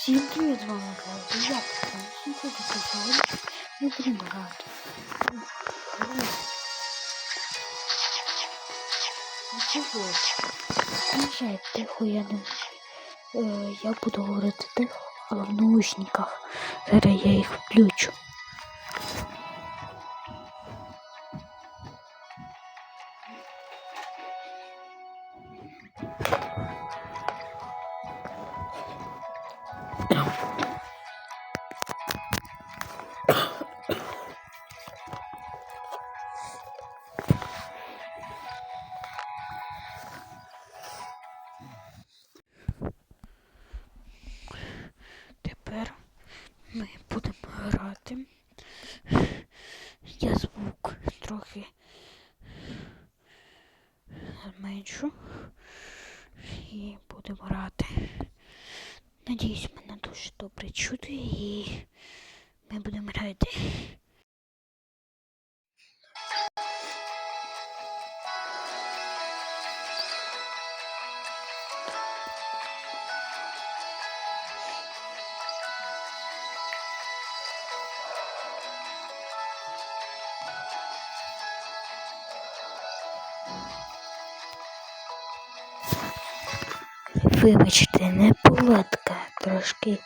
Всім привіт, з вами Клауд. Я сьогодні сьогодні ми будемо грати. Сьогодні. Приїжджай тихо, я не... Е, я буду говорити тихо, але в наушниках. Зараз я їх включу. Я звук трохи зменшу і будемо грати. Надіюсь, мене дуже добре чути і ми будемо грати. Вибачте, не палатка. трошки.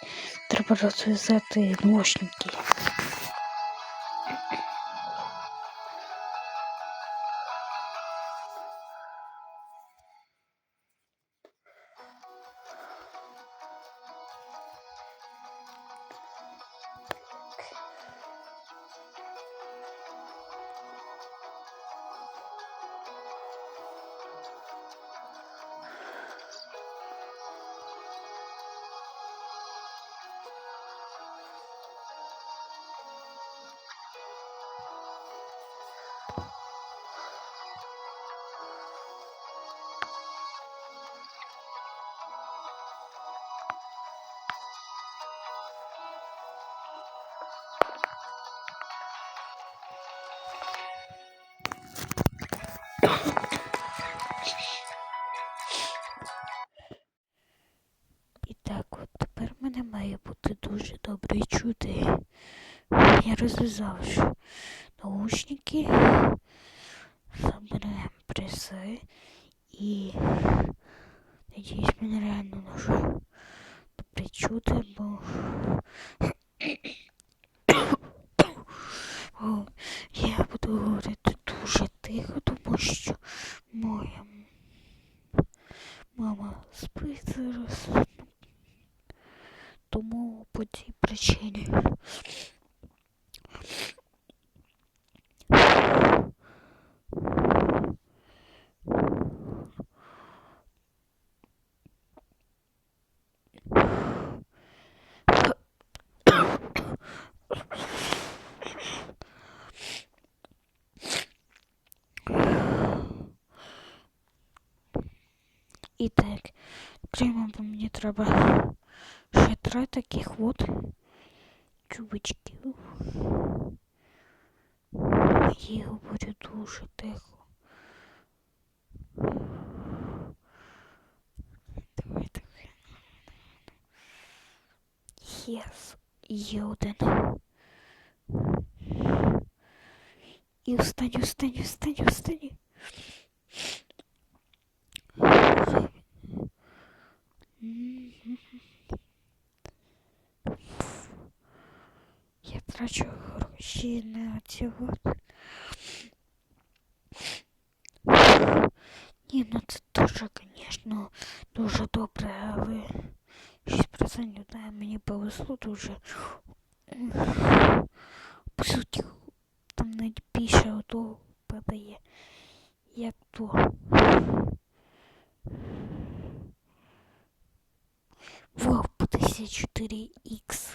Треба розв'язати ножники. Бути дуже добре чути. Я розв'язав наушники, заберемо преси і надіюсь, мене реально дуже добре чути, бо я буду говорити дуже тихо, тому що моя м- мама спить зараз. Тому по цій причині. І так, бо мені треба ще три таких от чубочків. Я говорю дуже тихо. Давай, давай. Єс, є один. І останній, останній, останній, останній. Я трачу гроші на ці от. Ні, ну це дуже, звісно, дуже добре, але 6% да, мені повезло дуже. По суті, там навіть більше ото падає, як то. Вау, по 1004X.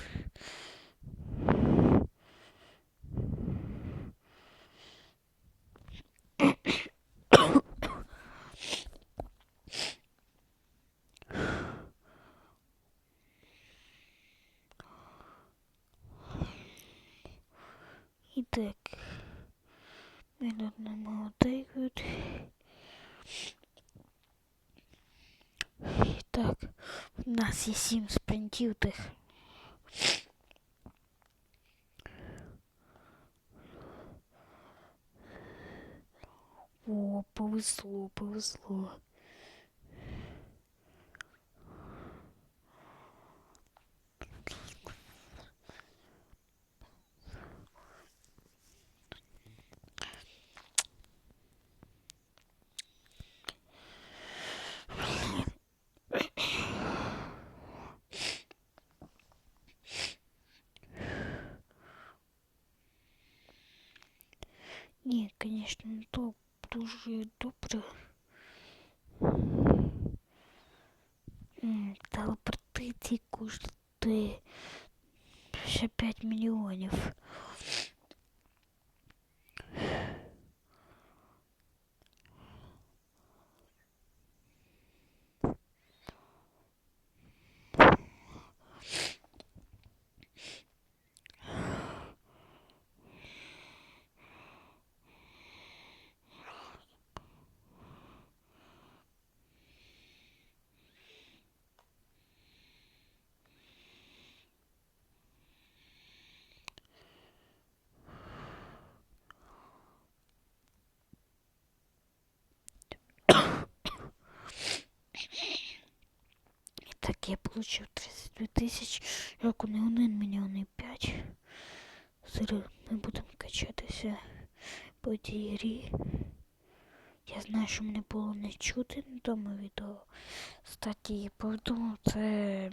І так. Ми тут нема отак от. Так, в У нас є сім спринтів тих. О, повезло, повезло. Дуже добре. М, Телепортації коштує ще 5 мільйонів. І так я получив 32 тисячі, як не один мільйон і 5. Зараз ми будемо качатися по тій. Я знаю, що мене було не чути на тому відео. Кстати, я повідомив, це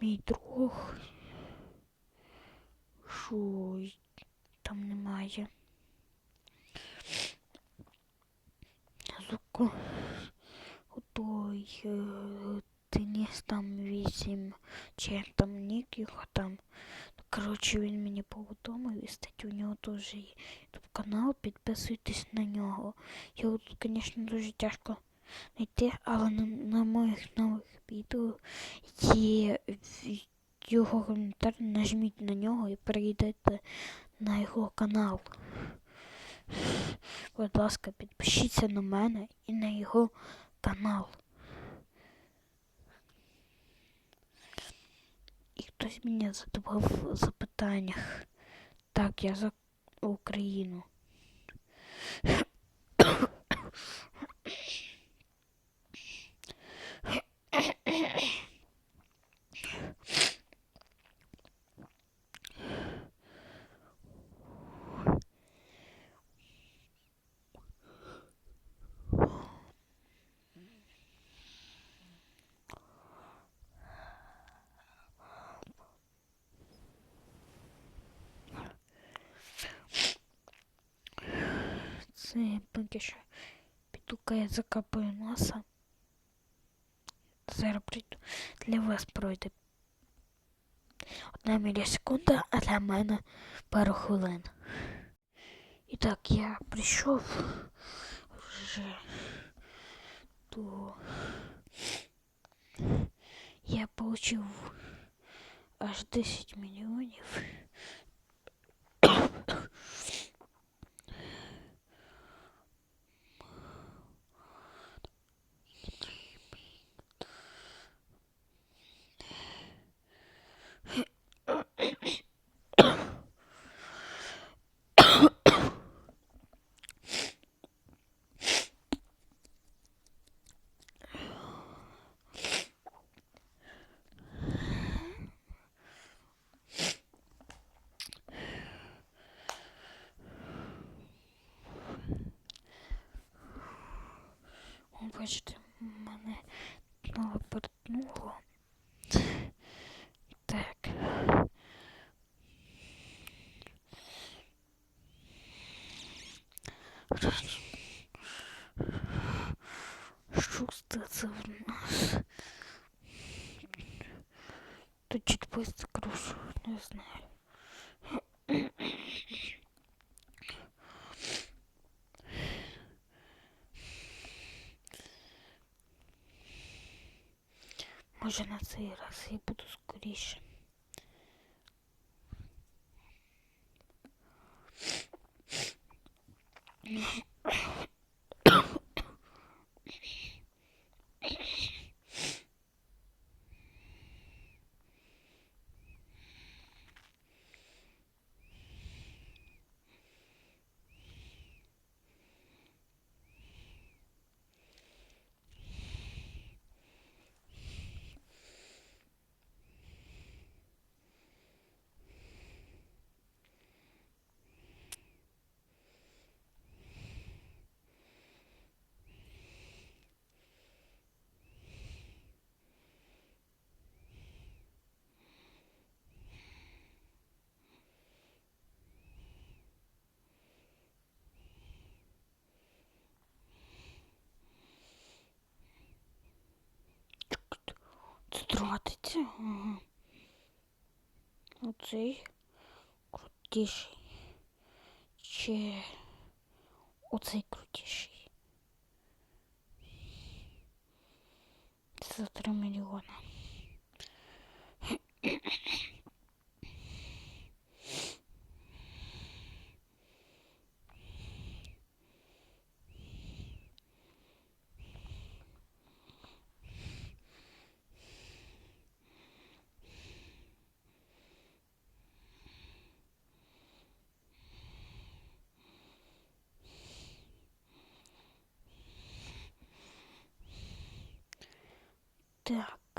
мій друг, що там немає. Звуку. Отой Денис там 8, чи там нік його там. Коротше, він мені повідомив, і статтю у нього теж є канал, підписуйтесь на нього. Його тут, звісно, дуже тяжко знайти, але на, на моїх нових відео є його коментар, нажміть на нього і перейдете на його канал. Будь ласка, підпишіться на мене і на його канал. І хтось мене задавав в запитаннях. Так, я за Україну. Це поки що підука я закапаю носа. Зараз прийду. Для вас пройде одна мілісекунда, а для мене пару хвилин. І так, я прийшов вже до... Я получив аж 10 мільйонів. Телепортнуло. Так. Це в нас? Тут чуть просто крушу, не знаю. Може на цей раз я буду скоріше. катиться. Ага. Оцей крутіший. Чи оцей крутіший. За 3 мільйона.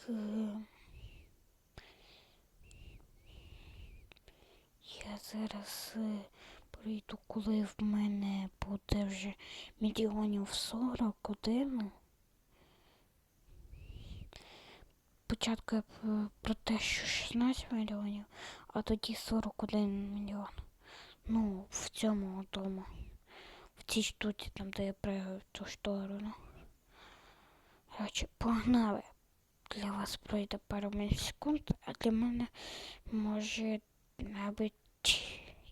Е, Я зараз е, прийду, коли в мене буде вже мільйонів 41. Спочатку я про те, що 16 мільйонів, а тоді 41 мільйон. Ну, в цьому тому. В цій штуці, там, де я пригаю в ту сторону. Короче, погнали. Для вас пройде пару мілісекунд, а для мене може навіть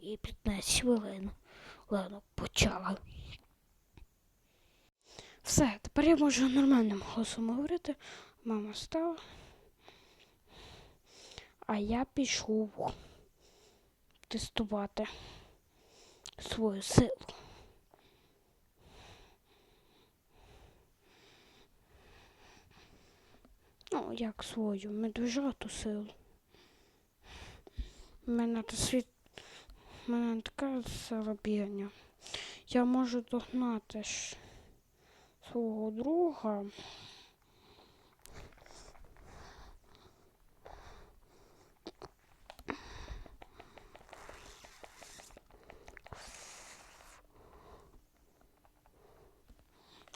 і 15 хвилин. Ладно, почала. Все, тепер я можу нормальним голосом говорити. Мама стала. А я пішов тестувати свою силу. Ну, як свою, медвежату силу. У мене та світ. У мене така сила бігання. Я можу догнати ж свого друга.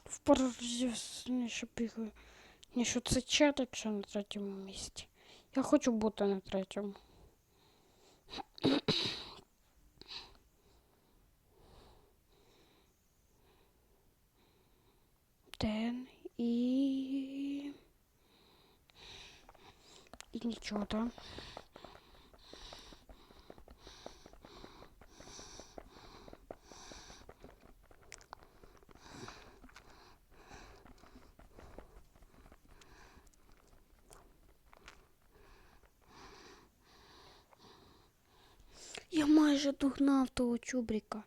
В пару разів сильніше що це оце чатиться на третьому місці. Я хочу бути на третьому. Ден і. І нічого, так? Я майже догнав того чубрика.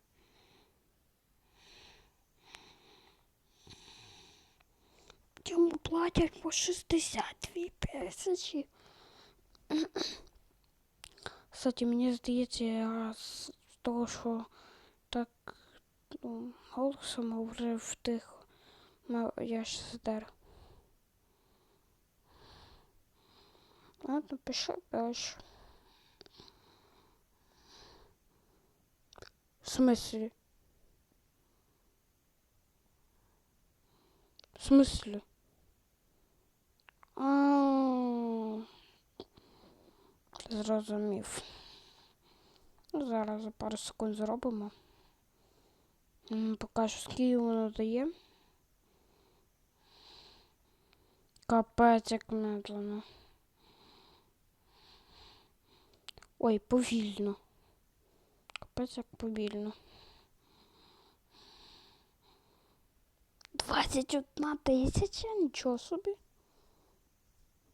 Йому платять по 62 тисячі. Кстати, мені здається, з того, що так ну, голосом говорив тихо, я ж здер. Ладно, пішли далі. В смысле? В смысле? А, Зрозумів. Ну, Зараз за пару секунд зробимо. Покажу, скільки воно дає. Капець, як медленно. Ой, повільно. Капець, як повільно. 21 тисяча, нічого собі.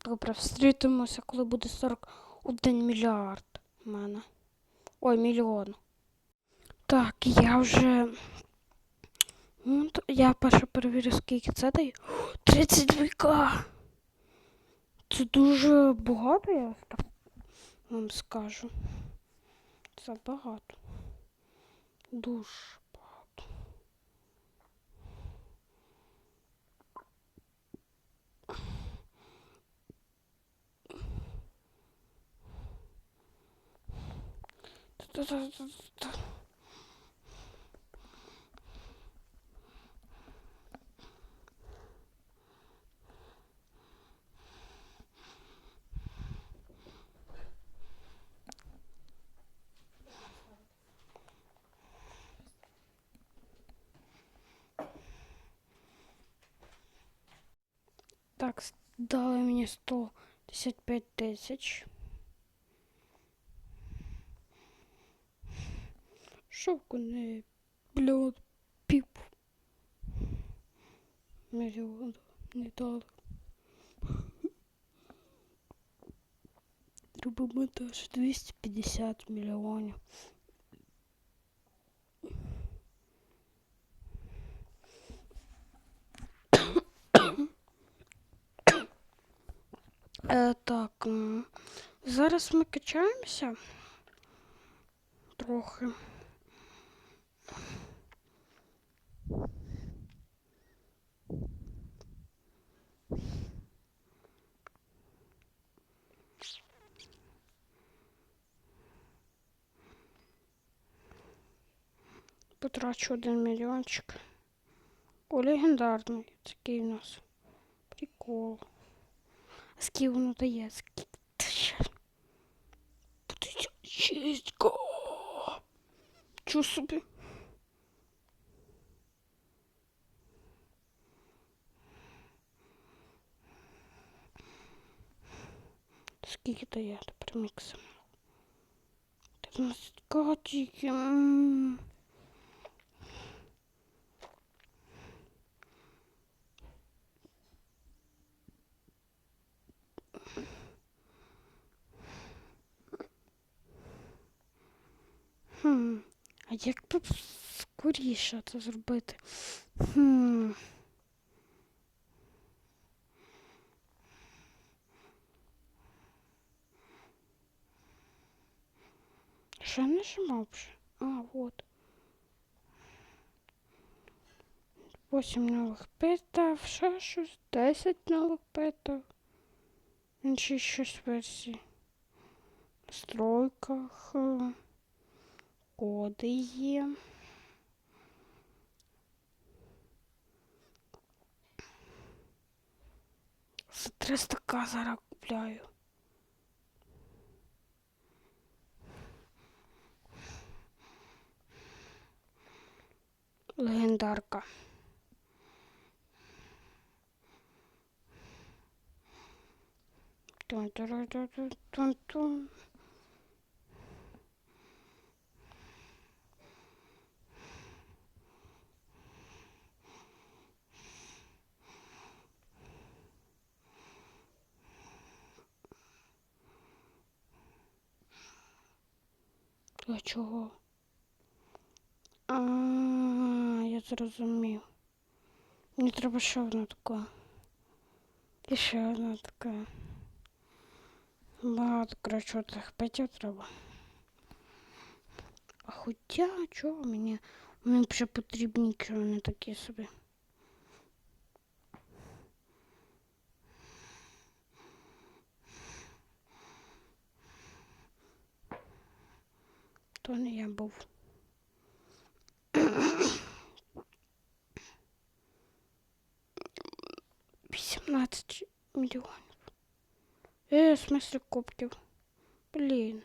Добре, встрітимося, коли буде 41 мільярд в мене. Ой, мільйон. Так, я вже. Ну, я перше перевірю, скільки це дає. 32к. Це дуже багато, я вам скажу. Це багато. Дуже багато. дали мені 100 55 тисяч. Шовку не мільйон пів. Мільйон не дали. Трубомонтаж 250 мільйонів. Е, так, зараз ми качаємося трохи. Потрачу один мільйончик. О, легендарний такий у нас. Прикол. Скільки воно. Подивіться, чистко. Чу собі. Скільки дає тепер міксом? 13 катики. Хм. А як би скоріше це зробити? Хм. Що я нажимав вже? А, вот. 8 нових питав, ще щось, 10 нових питав. Інші щось версії. В настройках. Коди є. За 300к зараз купляю. Легендарка. Тун-тун-тун-тун-тун. Для чого? А, я зрозумів. Мені треба ще одна така. І ще одна така. Багато, коротше, цих п'ятів треба. А хоча, чого мені? Мені вже потрібні чого не такі собі. То не я був. Вісімнадцять мільйонів. Е, в смысле кубків. Блін.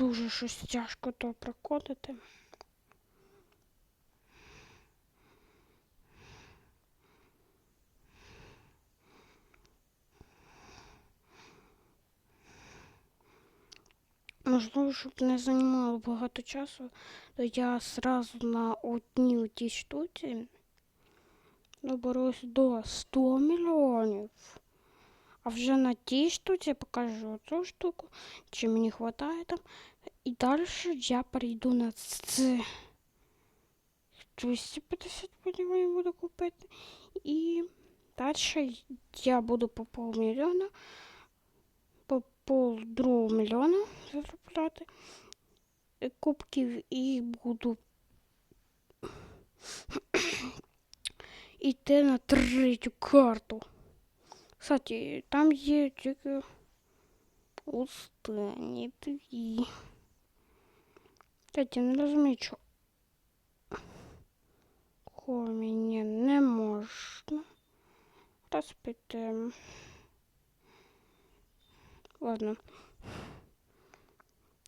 Дуже щось тяжко то проходити. Можливо, щоб не займало багато часу, то я зразу на одній тій штуці доберусь до 100 мільйонів. А вже на тій штуці покажу цю штуку, чи мені вистачає там. І далі я перейду на це. 250 потім буду купити. І далі я буду по полмільйона, по пол другого мільйона заробляти кубків і буду йти на третю карту. Кстати, там є тільки останні дві. Кстати, не розумію, що мені не можна. Розпитаємо. Ладно.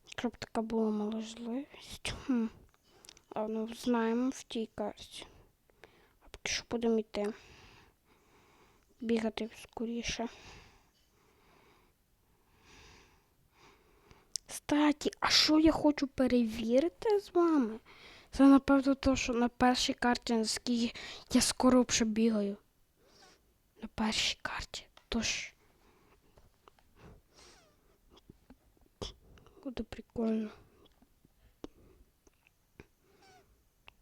Щоб така була можливість. Хм. Ладно, знаємо в тій карті. А поки що будемо йти. Бігати скоріше. Кстати, а що я хочу перевірити з вами? Це напевно то, що на першій карті, наскільки я скоро вже бігаю. На першій карті. Тож. Буде прикольно.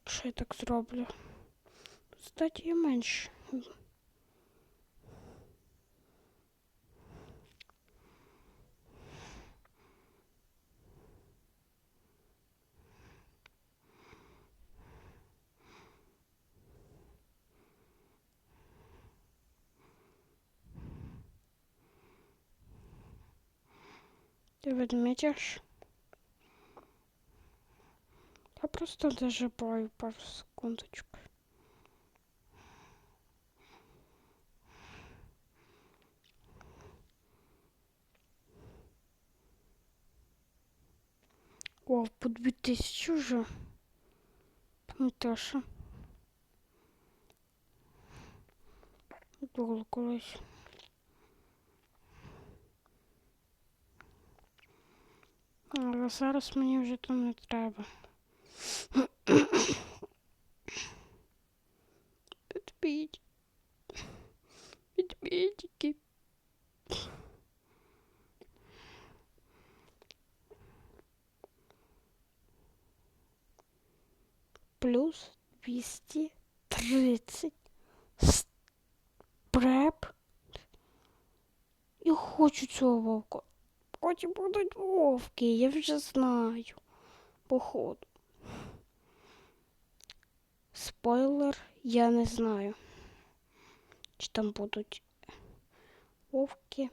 Що я так зроблю? Кстати, я менше. Ты відмітиш? Я просто дожибаю пару секундочку. О, по 2000 уже. Пам'ятаєш? Було колись. Але зараз мені вже там не треба. Підбіть. Підбітики. Плюс 230 спреп. Я хочу цього вовка. Потім будуть вовки, я вже знаю. Походу. Спойлер, я не знаю. Чи там будуть вовки.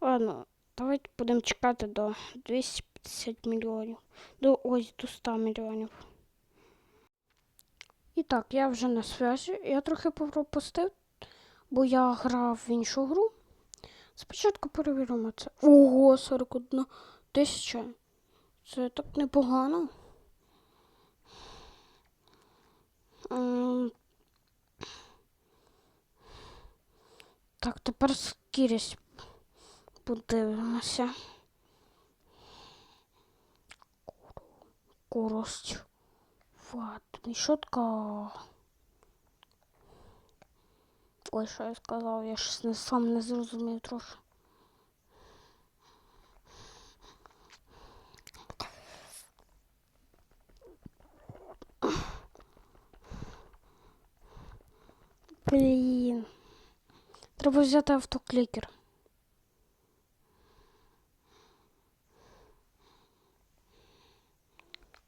Ладно, давайте будемо чекати до 250 мільйонів. До ось до 100 мільйонів. І так, я вже на связі. Я трохи пропустив, бо я грав в іншу гру. Спочатку перевіримо це. Ого, 41 тисяча. Це так непогано. Ем, Так, тепер скірість подивимося. Корость. Вот, мішотка. Ой, що я сказав, я щось не сам не зрозумів трохи. Блін. Треба взяти автоклікер.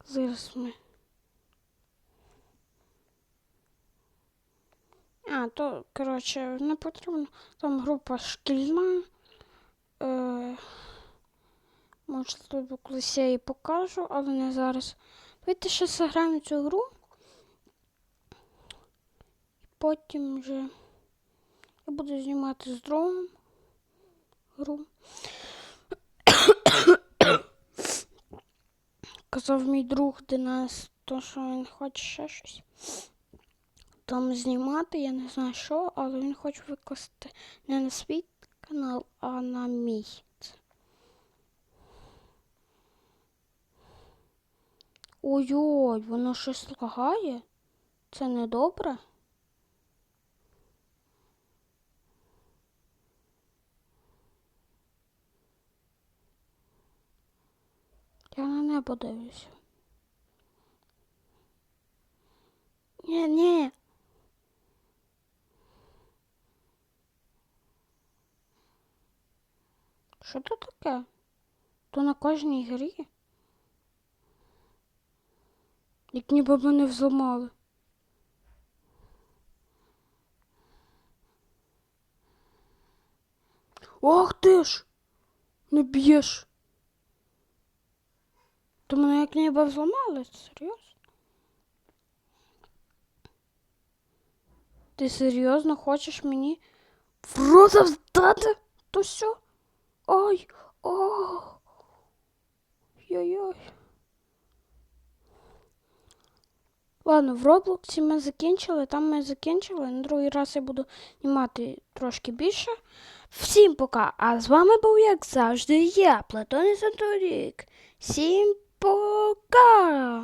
Зараз ми. А, то, коротше, не потрібно. Там група шкільна. Е, можливо, колись я її покажу, але не зараз. Давайте ще заграємо цю гру. Потім вже я буду знімати з другом гру. Казав мій друг Денис, то що він хоче ще щось там знімати, я не знаю що, але він хоче викласти не на свій канал, а на мій. Ой-ой, воно щось лагає. Це не добре. Я на небо дивлюся. Ні, ні, Що то таке? То на кожній грі? Як ніби мене взламали. Ох ти ж! Не б'єш. То мене як ніби взламали, серйозно? Ти серйозно хочеш мені в рота вдати? То все? Ой, о. Йой-йой. Ладно, в Роблоксі ми закінчили, там ми закінчили. На другий раз я буду знімати трошки більше. Всім пока! А з вами був, як завжди, я, Платон і Санторік. Всім пока!